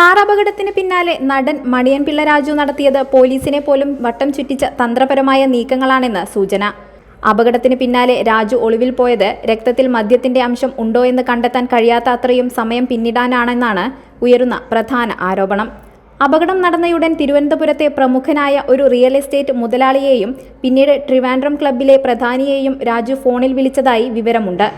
Car അപകടത്തിന് പിന്നാലെ നടൻ മണിയൻ പിള്ള രാജു നടത്തിയത് പോലീസിനെ പോലും വട്ടം ചുറ്റിച്ച തന്ത്രപരമായ നീക്കങ്ങളാണെന്ന് സൂചന. അപകടത്തിന് പിന്നാലെ രാജു ഒളിവിൽ പോയത് രക്തത്തിൽ മദ്യത്തിന്റെ അംശം ഉണ്ടോ എന്ന് കണ്ടെത്താൻ കഴിയാത്ത അത്രയും സമയം പിന്നിടാനാണെന്നാണ് ഉയരുന്ന പ്രധാന ആരോപണം. അപകടം നടന്നയുടൻ തിരുവനന്തപുരത്തെ പ്രമുഖനായ ഒരു റിയൽ എസ്റ്റേറ്റ് മുതലാളിയെയും പിന്നീട് ട്രിവാൻഡ്രം ക്ലബിലെ പ്രധാനിയെയും രാജു ഫോണിൽ വിളിച്ചതായി വിവരമുണ്ട്.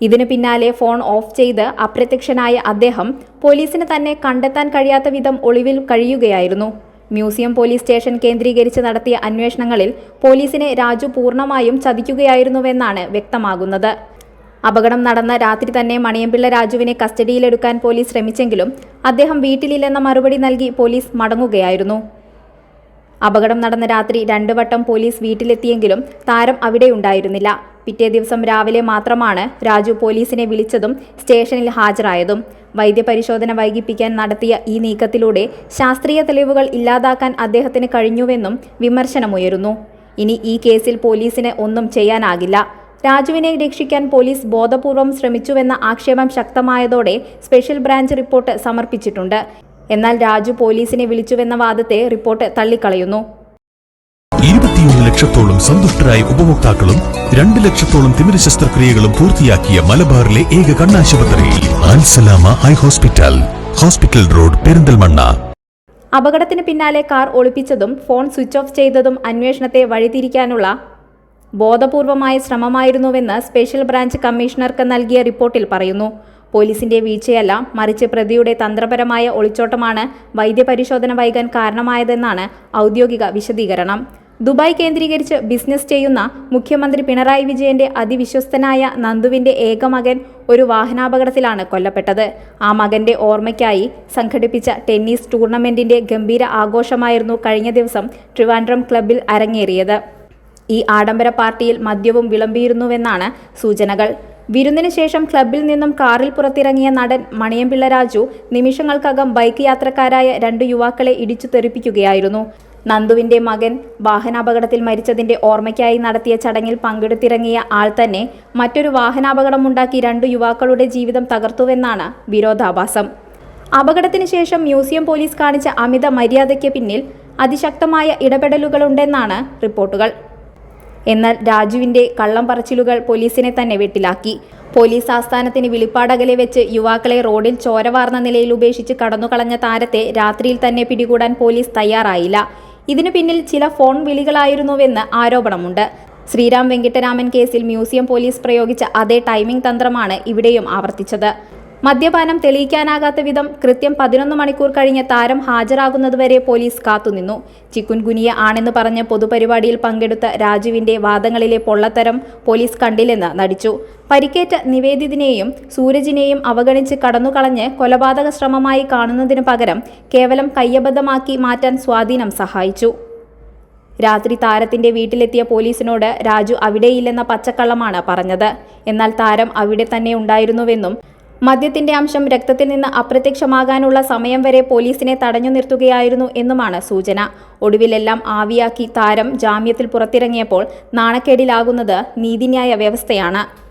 ഇതിനു പിന്നാലെ ഫോൺ ഓഫ് ചെയ്ത് അപ്രത്യക്ഷനായ അദ്ദേഹം പോലീസിന് തന്നെ കണ്ടെത്താൻ കഴിയാത്ത വിധം ഒളിവിൽ കഴിയുകയായിരുന്നു. മ്യൂസിയം പോലീസ് സ്റ്റേഷൻ കേന്ദ്രീകരിച്ച് നടത്തിയ അന്വേഷണങ്ങളിൽ പോലീസിനെ രാജു പൂർണമായും ചതിക്കുകയായിരുന്നുവെന്നാണ് വ്യക്തമാകുന്നത്. അപകടം നടന്ന രാത്രി തന്നെ മണിയമ്പിള്ള രാജുവിനെ കസ്റ്റഡിയിലെടുക്കാൻ പോലീസ് ശ്രമിച്ചെങ്കിലും അദ്ദേഹം വീട്ടിലില്ലെന്ന മറുപടി നൽകി പോലീസ് മടങ്ങുകയായിരുന്നു. അപകടം നടന്ന രാത്രി രണ്ടു വട്ടം പോലീസ് വീട്ടിലെത്തിയെങ്കിലും താരം അവിടെ ഉണ്ടായിരുന്നില്ല പിറ്റേ ദിവസം രാവിലെ മാത്രമാണ് രാജു പോലീസിനെ വിളിച്ചതും സ്റ്റേഷനിൽ ഹാജരായതും. വൈദ്യപരിശോധന വൈകിപ്പിക്കാൻ നടത്തിയ ഈ നീക്കത്തിലൂടെ ശാസ്ത്രീയ തെളിവുകൾ ഇല്ലാതാക്കാൻ അദ്ദേഹത്തിന് കഴിഞ്ഞുവെന്നും വിമർശനമുയരുന്നു. ഇനി ഈ കേസിൽ പോലീസിന് ഒന്നും ചെയ്യാനാകില്ല. രാജുവിനെ രക്ഷിക്കാൻ പോലീസ് ബോധപൂർവം ശ്രമിച്ചുവെന്ന ആക്ഷേപം ശക്തമായതോടെ സ്പെഷ്യൽ ബ്രാഞ്ച് റിപ്പോർട്ട് സമർപ്പിച്ചിട്ടുണ്ട്. എന്നാൽ രാജു പോലീസിനെ വിളിച്ചുവെന്ന വാദത്തെ റിപ്പോർട്ട് തള്ളിക്കളയുന്നു. ലക്ഷത്തോളം സന്തുഷ്ടരായ ഉപഭോക്താക്കളും രണ്ട് ലക്ഷത്തോളം തിമിര ശസ്ത്രക്രിയകളും പൂർത്തിയാക്കിയ മലബാറിലെ ഏക കണ്ണാശുപത്രി. ആൻസലാമ eye hospital. Hospital road Perinthalmanna. അപകടത്തിന് പിന്നാലെ കാർ ഒളിപ്പിച്ചതും ഫോൺ സ്വിച്ച് ഓഫ് ചെയ്തതും അന്വേഷണത്തെ വഴിതിരിക്കാനുള്ള ബോധപൂർവമായ ശ്രമമായിരുന്നുവെന്ന് സ്പെഷ്യൽ ബ്രാഞ്ച് കമ്മീഷണർക്ക് നൽകിയ റിപ്പോർട്ടിൽ പറയുന്നു. പോലീസിന്റെ വീഴ്ചയല്ല മറിച്ച് പ്രതിയുടെ തന്ത്രപരമായ ഒളിച്ചോട്ടമാണ് വൈദ്യപരിശോധന വൈകാൻ കാരണമായതെന്നാണ് ഔദ്യോഗിക വിശദീകരണം. ദുബായ് കേന്ദ്രീകരിച്ച് ബിസിനസ് ചെയ്യുന്ന മുഖ്യമന്ത്രി പിണറായി വിജയന്റെ അതിവിശ്വസ്തനായ നന്ദുവിന്റെ ഏക മകൻ ഒരു വാഹനാപകടത്തിലാണ് കൊല്ലപ്പെട്ടത്. ആ മകന്റെ ഓർമ്മയ്ക്കായി സംഘടിപ്പിച്ച ടെന്നീസ് ടൂർണമെന്റിന്റെ ഗംഭീര ആഘോഷമായിരുന്നു കഴിഞ്ഞ ദിവസം ട്രിവാൻഡ്രം ക്ലബിൽ അരങ്ങേറിയത്. ഈ ആഡംബര പാർട്ടിയിൽ മദ്യവും വിളമ്പിയിരുന്നുവെന്നാണ് സൂചനകൾ. വിരുന്നിന് ശേഷം ക്ലബിൽ നിന്നും കാറിൽ പുറത്തിറങ്ങിയ നടൻ മണിയമ്പിള്ള രാജു നിമിഷങ്ങൾക്കകം ബൈക്ക് യാത്രക്കാരായ രണ്ട് യുവാക്കളെ ഇടിച്ചു തെറിപ്പിക്കുകയായിരുന്നു. നന്ദുവിന്റെ മകൻ വാഹനാപകടത്തിൽ മരിച്ചതിന്റെ ഓർമ്മയ്ക്കായി നടത്തിയ ചടങ്ങിൽ പങ്കെടുത്തിറങ്ങിയ ആൾ തന്നെ മറ്റൊരു വാഹനാപകടമുണ്ടാക്കി രണ്ടു യുവാക്കളുടെ ജീവിതം തകർത്തുവെന്നാണ് വിരോധാഭാസം. അപകടത്തിന് ശേഷം മ്യൂസിയം പോലീസ് കാണിച്ച അമിത മര്യാദയ്ക്ക് പിന്നിൽ അതിശക്തമായ ഇടപെടലുകളുണ്ടെന്നാണ് റിപ്പോർട്ടുകൾ. എന്നാൽ രാജുവിന്റെ കള്ളം പറച്ചിലുകൾ പോലീസിനെ തന്നെ വെട്ടിലാക്കി. പോലീസ് ആസ്ഥാനത്തിന് വിളിപ്പാടകലെ വെച്ച് യുവാക്കളെ റോഡിൽ ചോരവാർന്ന നിലയിൽ ഉപേക്ഷിച്ച് കടന്നുകളഞ്ഞ താരത്തെ രാത്രിയിൽ തന്നെ പിടികൂടാൻ പോലീസ് തയ്യാറായില്ല. ഇതിനു പിന്നിൽ ചില ഫോൺ വിളികളായിരുന്നുവെന്ന് ആരോപണമുണ്ട്. ശ്രീരാം വെങ്കിട്ടരാമൻ കേസിൽ മ്യൂസിയം പോലീസ് പ്രയോഗിച്ച അതേ ടൈമിംഗ് തന്ത്രമാണ് ഇവിടെയും ആവർത്തിച്ചത്. മദ്യപാനം തെളിയിക്കാനാകാത്ത വിധം കൃത്യം പതിനൊന്ന് മണിക്കൂർ കഴിഞ്ഞ് താരം ഹാജരാകുന്നതുവരെ പോലീസ് കാത്തുനിന്നു. ചിക്കുൻ ഗുനിയ ആണെന്ന് പറഞ്ഞ് പൊതുപരിപാടിയിൽ പങ്കെടുത്ത രാജുവിന്റെ വാദങ്ങളിലെ പൊള്ളത്തരം പോലീസ് കണ്ടില്ലെന്ന് നടിച്ചു. പരിക്കേറ്റ നിവേദിതിനെയും സൂരജിനെയും അവഗണിച്ച് കടന്നുകളഞ്ഞ് കൊലപാതക ശ്രമമായി കാണുന്നതിനു പകരം കേവലം കയ്യബദ്ധമാക്കി മാറ്റാൻ സ്വാധീനം സഹായിച്ചു. രാത്രി താരത്തിന്റെ വീട്ടിലെത്തിയ പോലീസിനോട് രാജു അവിടെയില്ലെന്ന പച്ചക്കള്ളമാണ് പറഞ്ഞത്. എന്നാൽ താരം അവിടെ തന്നെ ഉണ്ടായിരുന്നുവെന്നും മദ്യത്തിന്റെ അംശം രക്തത്തിൽ നിന്ന് അപ്രത്യക്ഷമാകാനുള്ള സമയം വരെ പോലീസിനെ തടഞ്ഞു നിർത്തുകയായിരുന്നു എന്നുമാണ് സൂചന. ഒടുവിലെല്ലാം ആവിയാക്കി താരം ജാമ്യത്തിൽ പുറത്തിറങ്ങിയപ്പോൾ നാണക്കേടിലാകുന്നത് നീതിന്യായ വ്യവസ്ഥയാണ്.